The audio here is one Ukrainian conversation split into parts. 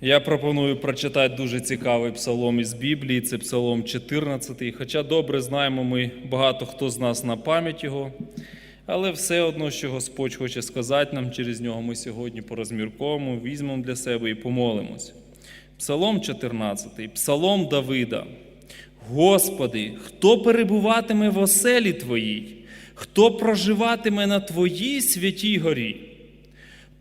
Я пропоную прочитати дуже цікавий псалом із Біблії, це псалом 14. Хоча добре знаємо ми багато хто з нас на пам'ять його, але все одно, що Господь хоче сказати нам через нього, ми сьогодні порозмірковуємо, візьмемо для себе і помолимось. Псалом 14, псалом Давида. Господи, хто перебуватиме в оселі Твоїй, хто проживатиме на Твоїй святій горі?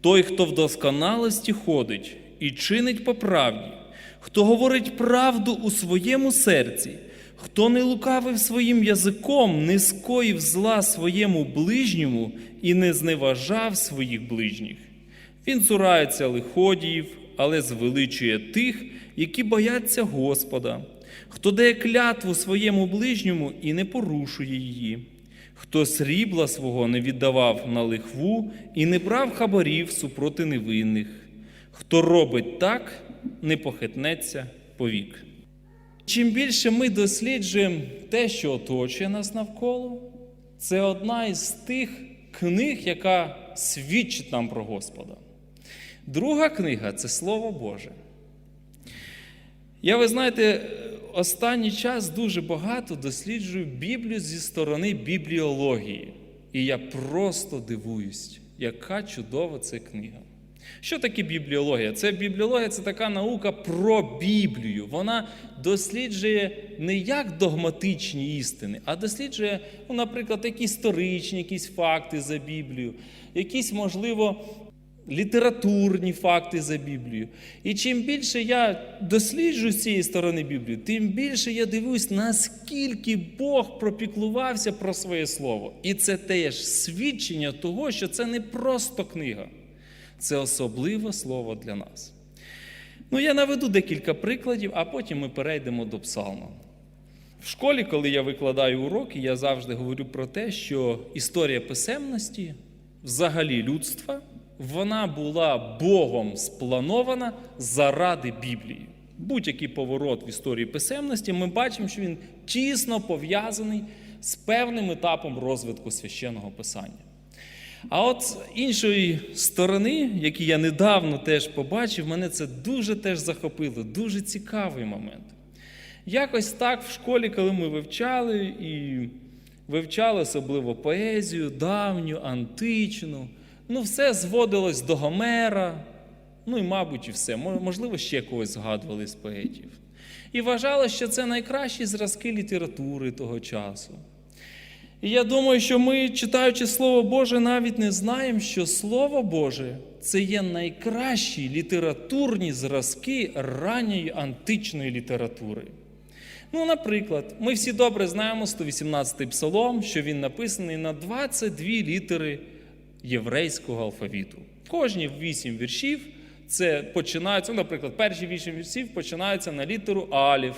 Той, хто в досконалості ходить і чинить по правді, хто говорить правду у своєму серці, хто не лукавив своїм язиком, не скоїв зла своєму ближньому і не зневажав своїх ближніх. Він цурається лиходіїв, але звеличує тих, які бояться Господа, хто дає клятву своєму ближньому і не порушує її. Хто срібла свого не віддавав на лихву і не брав хабарів супроти невинних, хто робить так, не похитнеться повік. Чим більше ми досліджуємо те, що оточує нас навколо, це одна із тих книг, яка свідчить нам про Господа. Друга книга це Слово Боже. Я, ви знаєте, останній час дуже багато досліджую Біблію зі сторони бібліології. І я просто дивуюсь, яка чудова це книга. Що таке бібліологія? Це бібліологія це така наука про Біблію. Вона досліджує не як догматичні істини, а досліджує, ну, наприклад, якісь історичні якісь факти за Біблію, якісь, можливо, літературні факти за Біблію. І чим більше я досліджую з цієї сторони Біблію, тим більше я дивлюсь, наскільки Бог пропіклувався про своє слово. І це теж свідчення того, що це не просто книга, це особливе слово для нас. Ну, я наведу декілька прикладів, а потім ми перейдемо до псалма. В школі, коли я викладаю уроки, я завжди говорю про те, що історія писемності, взагалі людства, вона була Богом спланована заради Біблії. Будь-який поворот в історії писемності, ми бачимо, що він тісно пов'язаний з певним етапом розвитку священного писання. А от з іншої сторони, які я недавно теж побачив, мене це дуже теж захопило, дуже цікавий момент. Якось так в школі, коли ми вивчали і вивчали особливо поезію, давню, античну, ну, все зводилось до Гомера, ну і, мабуть, і все. Можливо, ще когось згадували з поетів. І вважали, що це найкращі зразки літератури того часу. І я думаю, що ми, читаючи Слово Боже, навіть не знаємо, що Слово Боже це є найкращі літературні зразки ранньої античної літератури. Ну, наприклад, ми всі добре знаємо 118-й псалом, що він написаний на 22 літери єврейського алфавіту. Кожні 8 віршів це починаються, ну, наприклад, перші 8 віршів починаються на літеру Аліф,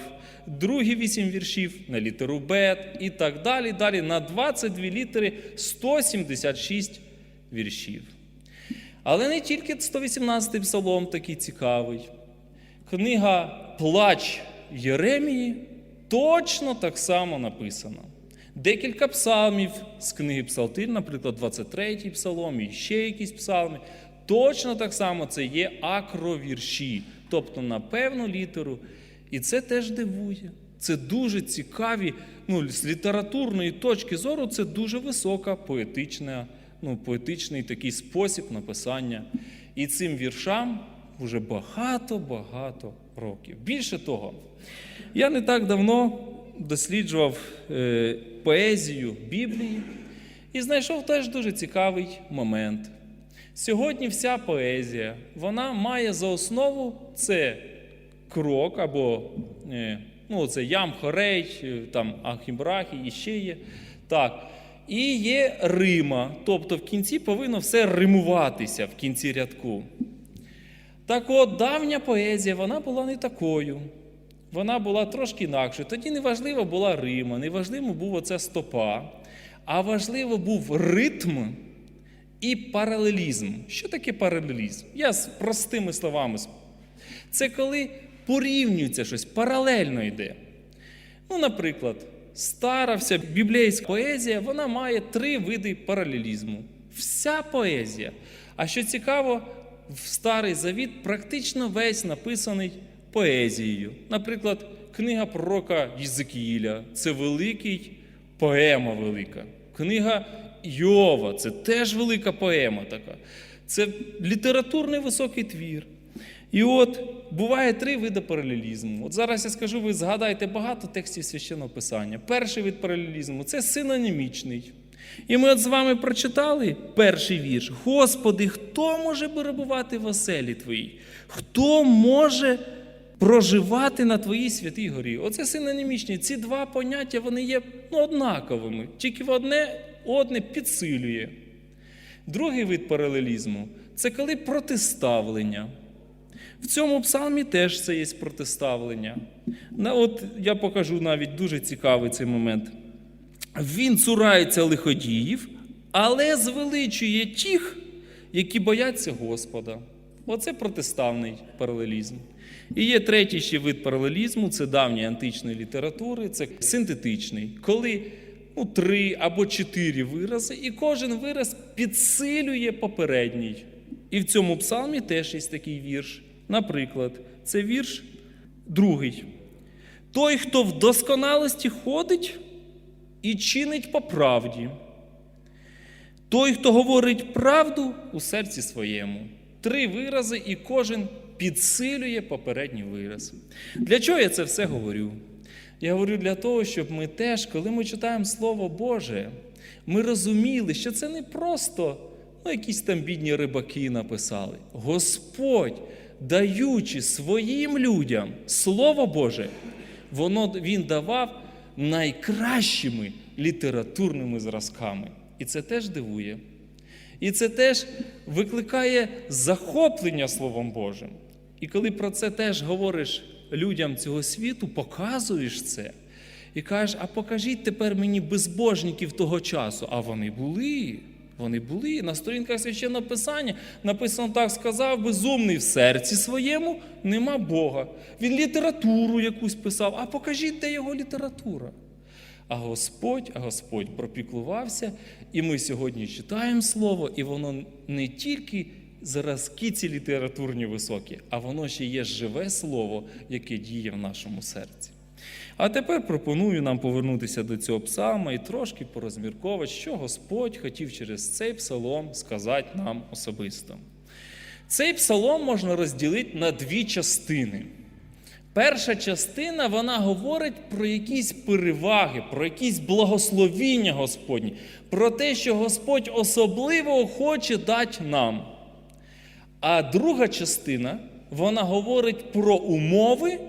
другі 8 віршів на літеру Бет і так далі. Далі на 22 літери 176 віршів. Але не тільки 118-й псалом такий цікавий. Книга Плач Єремії точно так само написана. Декілька псалмів з книги Псалтир, наприклад, 23-й псалом і ще якісь псалми. Точно так само це є акровірші, тобто на певну літеру. І це теж дивує. Це дуже цікаві, ну, з літературної точки зору, це дуже висока поетична, ну, поетичний такий спосіб написання. І цим віршам вже багато-багато років. Більше того, я не так давно досліджував е, поезію Біблії і знайшов теж дуже цікавий момент. Сьогодні вся поезія вона має за основу це крок або е, ну, це ям, хорей, там Ахімбрахі і ще є. Так. І є Рима, тобто в кінці повинно все римуватися в кінці рядку. Так от давня поезія вона була не такою. Вона була трошки інакшою. Тоді не важливо була Рима, не важливо був оця стопа, а важливо був ритм і паралелізм. Що таке паралелізм? Я з простими словами. Це коли порівнюється щось, паралельно йде. Ну, наприклад, стара вся біблійська поезія вона має три види паралелізму. Вся поезія. А що цікаво, в Старий Завіт практично весь написаний поезією. Наприклад, книга пророка Єзикіїля це великий поема велика. Книга Йова це теж велика поема така. Це літературний високий твір. І от буває три види паралелізму. От зараз я скажу, ви згадаєте багато текстів священного писання. Перший вид паралелізму це синонімічний. І ми от з вами прочитали перший вірш. Господи, хто може перебувати в оселі Твоїй? Хто може проживати на Твоїй святій горі? Оце синонімічні. Ці два поняття вони є ну, однаковими, тільки в одне одне підсилює. Другий вид паралелізму це коли протиставлення. В цьому псалмі теж це є протиставлення. От я покажу навіть дуже цікавий цей момент. Він цурається лиходіїв, але звеличує тих, які бояться Господа. Оце протиставний паралелізм. І є третій ще вид паралелізму це давньої античної літератури, це синтетичний, коли ну, три або чотири вирази, і кожен вираз підсилює попередній. І в цьому псалмі теж є такий вірш. Наприклад, це вірш другий. Той, хто в досконалості ходить і чинить по правді. Той, хто говорить правду у серці своєму. Три вирази, і кожен підсилює попередній вираз. Для чого я це все говорю? Я говорю для того, щоб ми теж, коли ми читаємо Слово Боже, ми розуміли, що це не просто ну, якісь там бідні рибаки написали. Господь, даючи своїм людям Слово Боже, воно, Він давав найкращими літературними зразками. І це теж дивує. І це теж викликає захоплення Словом Божим. І коли про це теж говориш людям цього світу, показуєш це і кажеш, а покажіть тепер мені безбожників того часу. А вони були. Вони були на сторінках священного писання написано так: сказав безумний в серці своєму, нема Бога. Він літературу якусь писав, а покажіть, де його література. А Господь, а Господь пропіклувався, і ми сьогодні читаємо Слово, і воно не тільки зразки ці літературні високі, а воно ще є живе слово, яке діє в нашому серці. А тепер пропоную нам повернутися до цього псалма і трошки порозмірковувати, що Господь хотів через цей псалом сказати нам особисто. Цей псалом можна розділити на дві частини. Перша частина вона говорить про якісь переваги, про якісь благословіння Господні, про те, що Господь особливо хоче дати нам. А друга частина вона говорить про умови,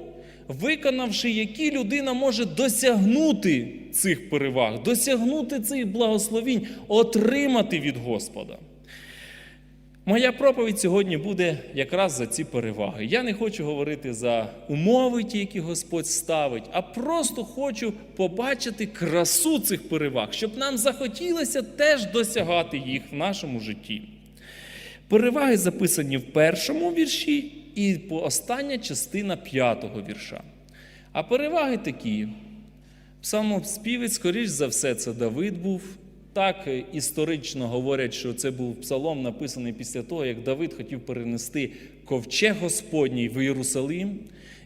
виконавши які людина може досягнути цих переваг, досягнути цих благословінь, отримати від Господа. Моя проповідь сьогодні буде якраз за ці переваги. Я не хочу говорити за умови, ті, які Господь ставить, а просто хочу побачити красу цих переваг, щоб нам захотілося теж досягати їх в нашому житті. Переваги записані в першому вірші і остання частина п'ятого вірша. А переваги такі. Псалмоспівець, скоріш за все, це Давид був. Так історично говорять, що це був псалом, написаний після того, як Давид хотів перенести ковчег Господній в Єрусалим.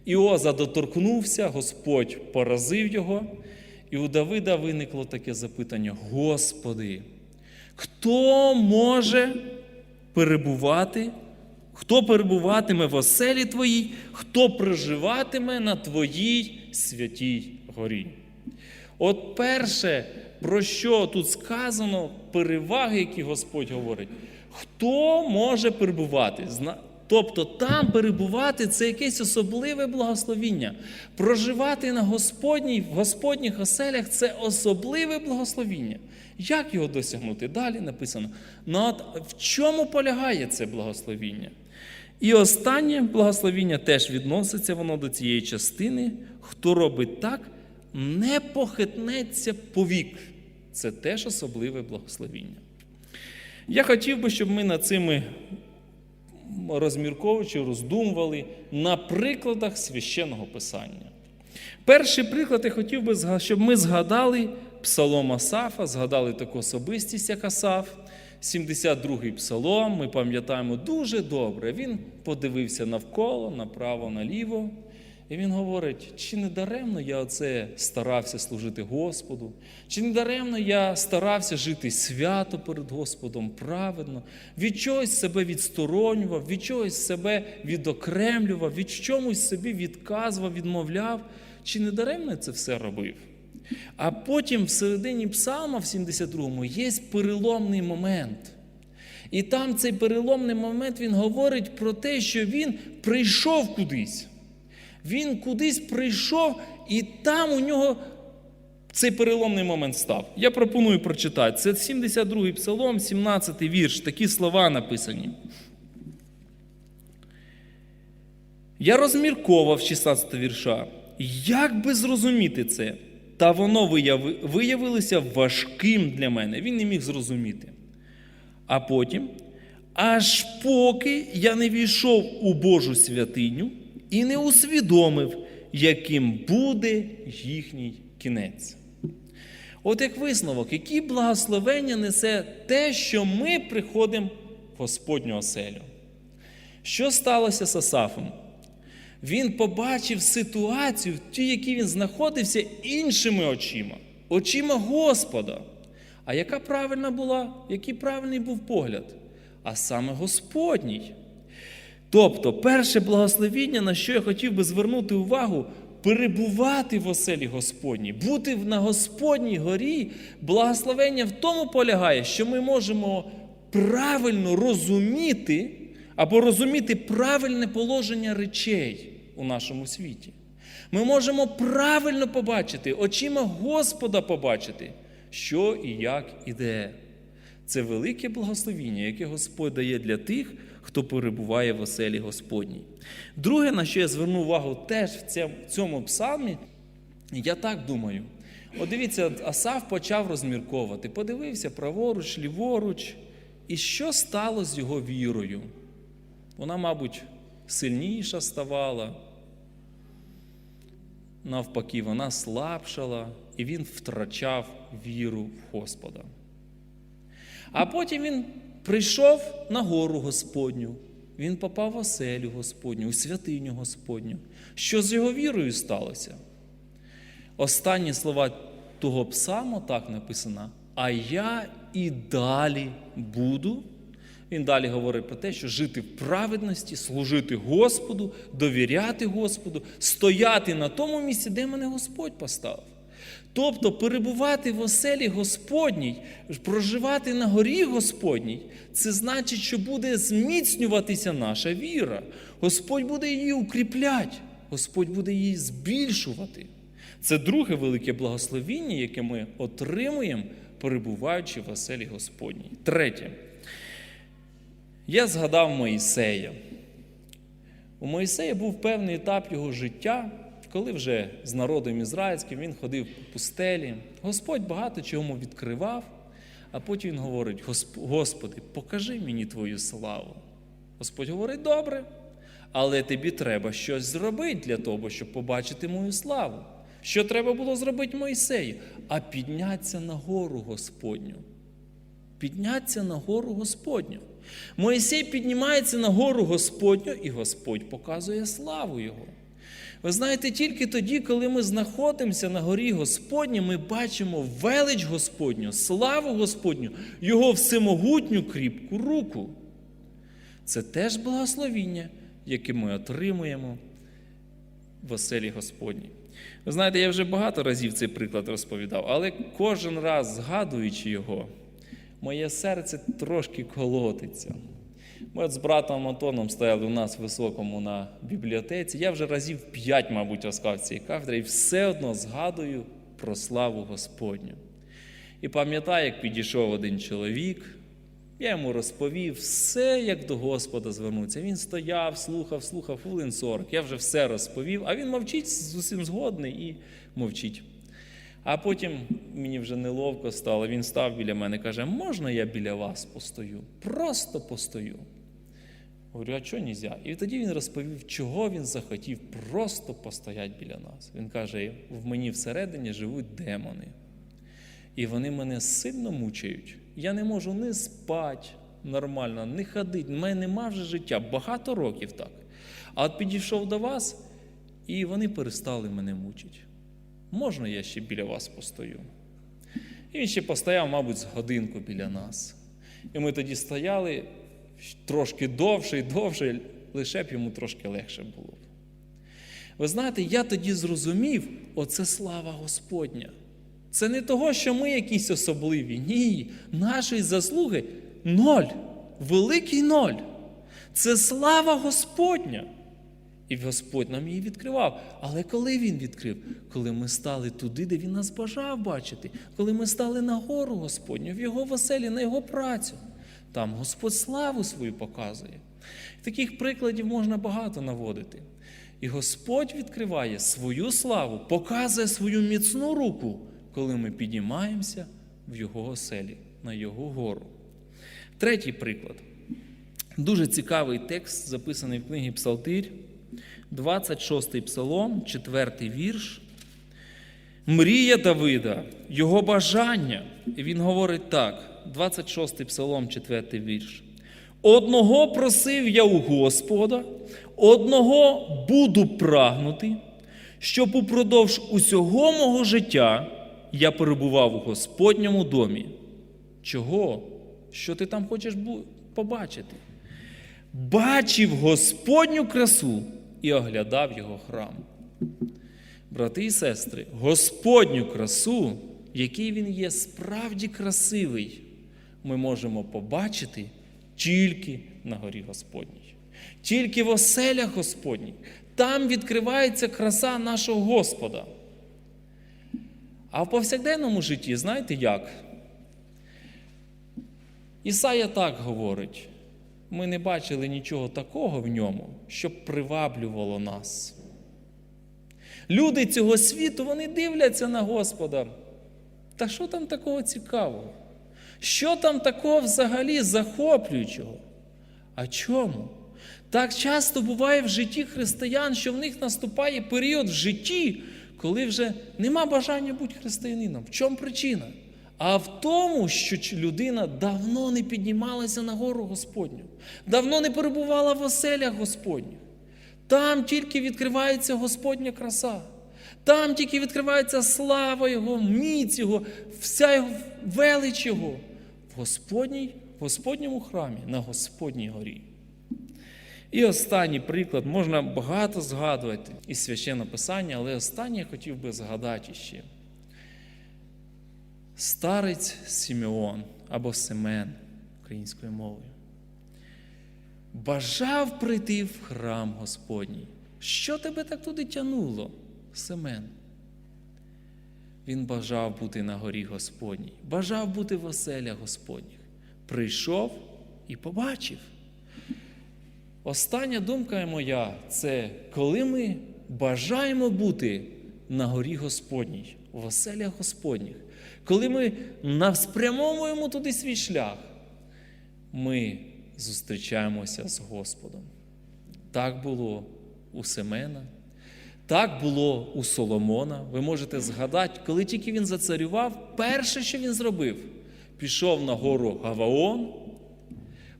Іоза доторкнувся, Господь поразив його. І у Давида виникло таке запитання: Господи, хто може перебувати? Хто перебуватиме в оселі Твоїй, хто проживатиме на Твоїй святій горі? От перше, про що тут сказано, переваги, які Господь говорить, хто може перебувати? Тобто там перебувати це якесь особливе благословіння. Проживати на Господній, в Господніх оселях це особливе благословіння. Як його досягнути? Далі написано. Ну в чому полягає це благословіння? І останнє благословіння теж відноситься воно до цієї частини. Хто робить так, не похитнеться повік. Це теж особливе благословіння. Я хотів би, щоб ми над цими розмірковуючи, роздумували на прикладах священного писання. Перший приклад я хотів би, щоб ми згадали Псалом Асафа, згадали таку особистість, як Асаф. 72-й псалом, ми пам'ятаємо дуже добре. Він подивився навколо, направо, наліво. І він говорить, чи не даремно я оце старався служити Господу, чи не даремно я старався жити свято перед Господом праведно, від чогось себе відсторонював, від чогось себе відокремлював, від чомусь собі відказував, відмовляв, чи не даремно я це все робив. А потім в середині псалма, в 72-му, є переломний момент. І там цей переломний момент він говорить про те, що він прийшов кудись. Він кудись прийшов, і там у нього цей переломний момент став. Я пропоную прочитати. Це 72-й псалом, 17-й вірш. Такі слова написані. Я розмірковав 16 вірша. Як би зрозуміти це? Та воно виявилося важким для мене. Він не міг зрозуміти. А потім, аж поки я не війшов у Божу святиню і не усвідомив, яким буде їхній кінець. От як висновок, які благословення несе те, що ми приходимо в Господню оселю. Що сталося з Асафом? Він побачив ситуацію, в тій, якій він знаходився, іншими очима, очима Господа. А яка правильна була, який правильний був погляд? А саме Господній. Тобто, перше благословіння, на що я хотів би звернути увагу, перебувати в оселі Господній, бути на Господній горі, благословення в тому полягає, що ми можемо правильно розуміти або розуміти правильне положення речей у нашому світі. Ми можемо правильно побачити, очима Господа побачити, що і як іде. Це велике благословіння, яке Господь дає для тих, хто перебуває в оселі Господній. Друге, на що я зверну увагу теж в цьому- псалмі, я так думаю. От дивіться, Асав почав розмірковувати, подивився праворуч, ліворуч, і що стало з його вірою? Вона, мабуть, сильніша ставала, навпаки, вона слабшала, і він втрачав віру в Господа. А потім він прийшов на гору Господню, він попав в оселю Господню, у святиню Господню. Що з його вірою сталося? Останні слова того псалму так написано: А я і далі буду. Він далі говорить про те, що жити в праведності, служити Господу, довіряти Господу, стояти на тому місці, де мене Господь поставив. Тобто перебувати в оселі Господній, проживати на горі Господній, це значить, що буде зміцнюватися наша віра. Господь буде її укріпляти, Господь буде її збільшувати. Це друге велике благословіння, яке ми отримуємо, перебуваючи в оселі Господній. Третє. Я згадав Моїсея. У Моїсея був певний етап його життя, коли вже з народом ізраїльським він ходив по пустелі. Господь багато чого йому відкривав, а потім він говорить: «Госп- Господи, покажи мені Твою славу. Господь говорить, добре, але тобі треба щось зробити для того, щоб побачити мою славу. Що треба було зробити Моїсею? А піднятися на гору Господню підняться на гору Господню. Моїсей піднімається на гору Господню, і Господь показує славу Його. Ви знаєте, тільки тоді, коли ми знаходимося на горі Господні, ми бачимо велич Господню, славу Господню, Його всемогутню кріпку руку. Це теж благословіння, яке ми отримуємо в оселі Господній. Ви знаєте, я вже багато разів цей приклад розповідав, але кожен раз згадуючи його, моє серце трошки колотиться. Ми от з братом Антоном стояли у нас високому на бібліотеці. Я вже разів п'ять, мабуть, розказав цієї кафедри, і все одно згадую про славу Господню. І пам'ятаю, як підійшов один чоловік, я йому розповів все, як до Господа звернутися. Він стояв, слухав, слухав хвилин 40. Я вже все розповів, а він мовчить з усім згодний і мовчить. А потім мені вже неловко стало. Він став біля мене і каже: можна я біля вас постою? Просто постою. Говорю, а чого нельзя? І тоді він розповів, чого він захотів просто постояти біля нас. Він каже: в мені всередині живуть демони. І вони мене сильно мучають. Я не можу не спати нормально, не ходити. У мене нема вже життя. Багато років так. А от підійшов до вас, і вони перестали мене мучити. Можна я ще біля вас постою? І він ще постояв, мабуть, з годинку біля нас. І ми тоді стояли трошки довше і довше, лише б йому трошки легше було. Ви знаєте, я тоді зрозумів, оце слава Господня. Це не того, що ми якісь особливі. Ні, нашої заслуги ноль, великий ноль. Це слава Господня. І Господь нам її відкривав. Але коли Він відкрив? Коли ми стали туди, де Він нас бажав бачити, коли ми стали на гору Господню, в Його веселі, на Його працю. Там Господь славу свою показує. Таких прикладів можна багато наводити. І Господь відкриває свою славу, показує свою міцну руку, коли ми піднімаємося в Його оселі, на Його гору. Третій приклад. Дуже цікавий текст, записаний в книгі Псалтир, 26-й псалом, 4-й вірш. Мрія Давида, його бажання. І він говорить так: 26-й псалом, 4-й вірш. Одного просив я у Господа, одного буду прагнути, щоб упродовж усього мого життя я перебував у Господньому домі. Чого? Що ти там хочеш побачити? Бачив Господню красу і оглядав його храм. Брати і сестри, Господню красу, який він є справді красивий, ми можемо побачити тільки на горі Господній, тільки в оселях Господніх. Там відкривається краса нашого Господа. А в повсякденному житті, знаєте як? Ісая так говорить: ми не бачили нічого такого в ньому, щоб приваблювало нас. Люди цього світу вони дивляться на Господа. Та що там такого цікавого? Що там такого взагалі захоплюючого? А чому? Так часто буває в житті християн, що в них наступає період в житті, коли вже нема бажання бути християнином. В чому причина? А в тому, що людина давно не піднімалася на гору Господню, давно не перебувала в оселях Господніх. Там тільки відкривається Господня краса. Там тільки відкривається слава Його, міць Його, вся Його велич Його в, Господній, Господньому храмі, на Господній горі. І останній приклад, можна багато згадувати із священного писання, але останнє я хотів би згадати ще. Старець Сімеон або Семен українською мовою бажав прийти в храм Господній. Що тебе так туди тянуло, Семен? Він бажав бути на горі Господній, бажав бути в оселях Господніх. Прийшов і побачив. Остання думка моя це коли ми бажаємо бути на горі Господній, в оселях Господніх, коли ми спрямовуємо туди свій шлях, ми зустрічаємося з Господом. Так було у Семена, так було у Соломона. Ви можете згадати, коли тільки він зацарював, перше, що він зробив, пішов на гору Гаваон,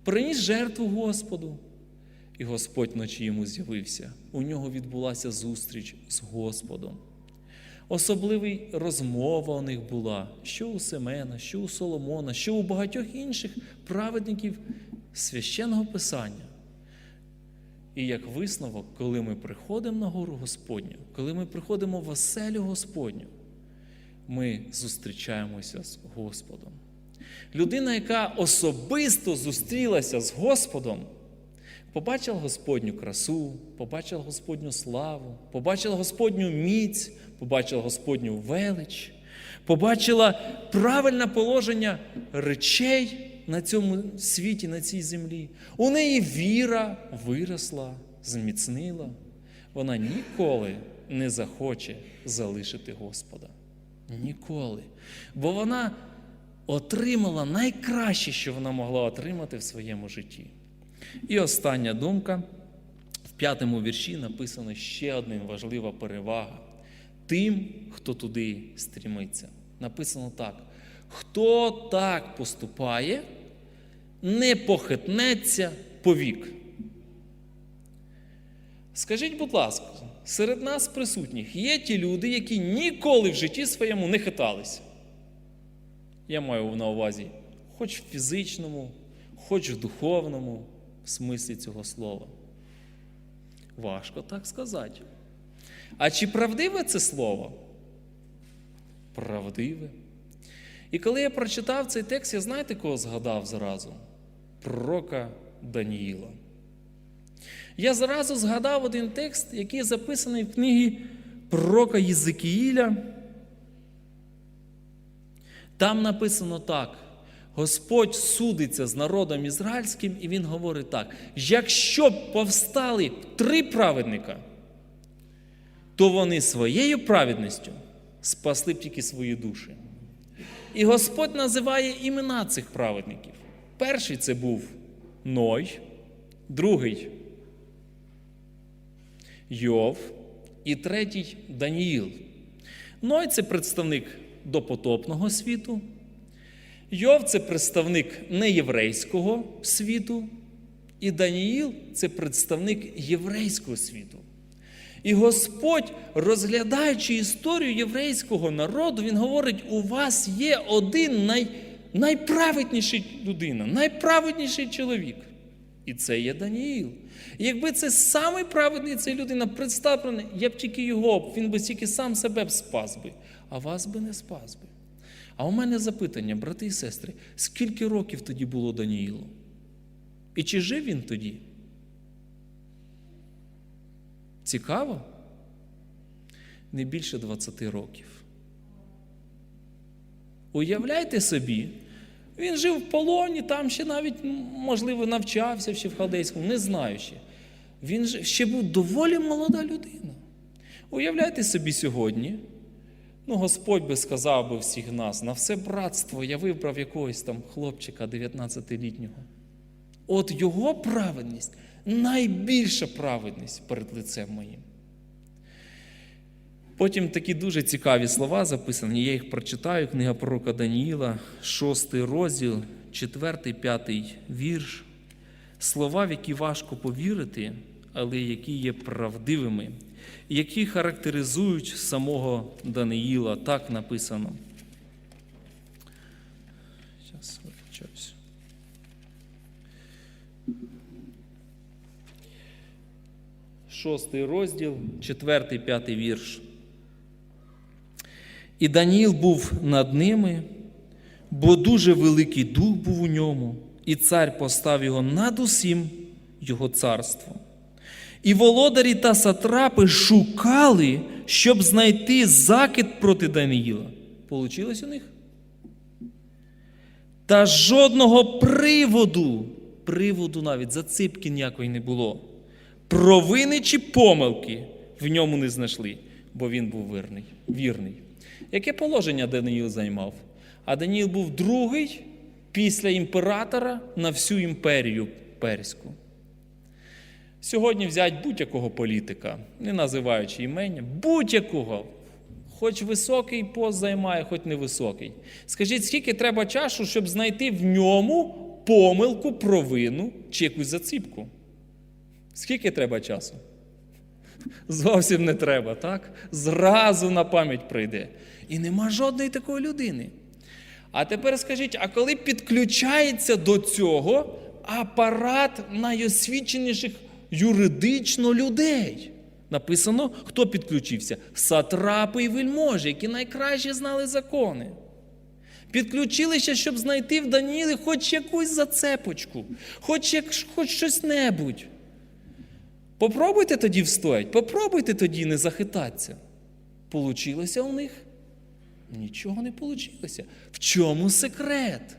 приніс жертву Господу. І Господь вночі йому з'явився. У нього відбулася зустріч з Господом. Особливий розмова у них була, що у Семена, що у Соломона, що у багатьох інших праведників священного Писання. І як висновок, коли ми приходимо на гору Господню, коли ми приходимо в оселю Господню, ми зустрічаємося з Господом. Людина, яка особисто зустрілася з Господом, побачила Господню красу, побачила Господню славу, побачила Господню міць, побачила Господню велич, побачила правильне положення речей на цьому світі, на цій землі. У неї віра виросла, зміцнила. Вона ніколи не захоче залишити Господа. Ніколи. Бо вона отримала найкраще, що вона могла отримати в своєму житті. І остання думка. В п'ятому вірші написано ще одна важлива перевага тим, хто туди стрімиться. Написано так: Хто так поступає, не похитнеться повік. Скажіть, будь ласка, серед нас присутніх є ті люди, які ніколи в житті своєму не хиталися. Я маю на увазі, хоч в фізичному, хоч в духовному смислі цього слова. Важко так сказати. А чи правдиве це слово? Правдиве. І коли я прочитав цей текст, я знаєте, кого згадав зразу? Пророка Даніїла. Я зразу згадав один текст, який записаний в книгі пророка Єзикіїля. Там написано так: Господь судиться з народом ізраїльським, і він говорить так: якщо б повстали три праведника, то вони своєю праведністю спасли б тільки свої душі. І Господь називає імена цих праведників. Перший це був Ной, другий Йов і третій Даніїл. Ной це представник допотопного світу. Йов це представник неєврейського світу. І Даніїл це представник єврейського світу. І Господь, розглядаючи історію єврейського народу, Він говорить: у вас є один най, найправедніший людина, найправедніший чоловік. І це є Даніїл. І якби це самий праведний ця людина представлений, я б тільки його, він би тільки сам себе б спас би, а вас би не спас би. А у мене запитання, брати і сестри, скільки років тоді було Даніїлу? І чи жив він тоді? Цікаво? Не більше 20 років. Уявляйте собі, він жив в полоні, там ще навіть, можливо, навчався ще в халдейському, не знаю ще. Він ще був доволі молода людина. Уявляйте собі сьогодні, ну, Господь би сказав би всіх нас, на все братство я вибрав якогось там хлопчика 19-літнього. От його праведність найбільша праведність перед лицем моїм. Потім такі дуже цікаві слова записані. Я їх прочитаю. Книга пророка Даніїла, 6 розділ, 4, 5 вірш. Слова, в які важко повірити, але які є правдивими, які характеризують самого Даниїла. Так написано. Зараз вибачаюсь. Шостий розділ, четвертий, п'ятий вірш. І Даніїл був над ними, бо дуже великий дух був у ньому, і цар постав його над усім його царством. І володарі та сатрапи шукали, щоб знайти закид проти Даниїла. Получилось у них? Та жодного приводу, приводу навіть заципки ніякої не було. Провини чи помилки в ньому не знайшли, бо він був вірний. вірний. Яке положення Даниїл займав? А Даніїл був другий після імператора на всю імперію перську. Сьогодні взять будь-якого політика, не називаючи імення, будь-якого, хоч високий пост займає, хоч невисокий. Скажіть, скільки треба часу, щоб знайти в ньому помилку, провину чи якусь заціпку? Скільки треба часу? Зовсім не треба, так? Зразу на пам'ять прийде. І нема жодної такої людини. А тепер скажіть, а коли підключається до цього апарат найосвіченіших юридично людей? Написано, хто підключився? Сатрапи і вельможі, які найкраще знали закони. Підключилися, щоб знайти в Данілі хоч якусь зацепочку, хоч, як, хоч щось небудь. Попробуйте тоді встоять, попробуйте тоді не захитатися. Получилося у них? Нічого не получилося. В чому секрет?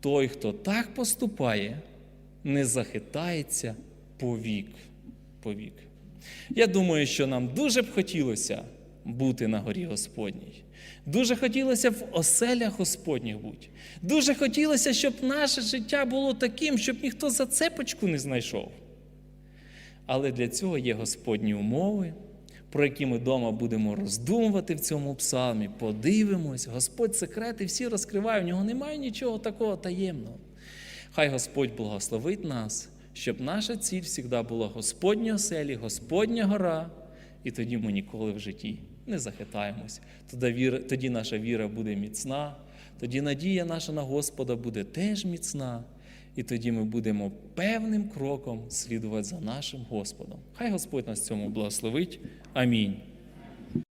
Той, хто так поступає, не захитається повік. повік. Я думаю, що нам дуже б хотілося бути на горі Господній. Дуже хотілося в оселях Господніх бути. Дуже хотілося, щоб наше життя було таким, щоб ніхто зацепочку не знайшов. Але для цього є Господні умови, про які ми вдома будемо роздумувати в цьому псалмі, подивимось. Господь секрети всі розкриває, в нього немає нічого такого таємного. Хай Господь благословить нас, щоб наша ціль завжди була Господня оселі, Господня гора, і тоді ми ніколи в житті не захитаємось. Тоді, віра, тоді наша віра буде міцна, тоді надія наша на Господа буде теж міцна, і тоді ми будемо певним кроком слідувати за нашим Господом. Хай Господь нас цьому благословить. Амінь.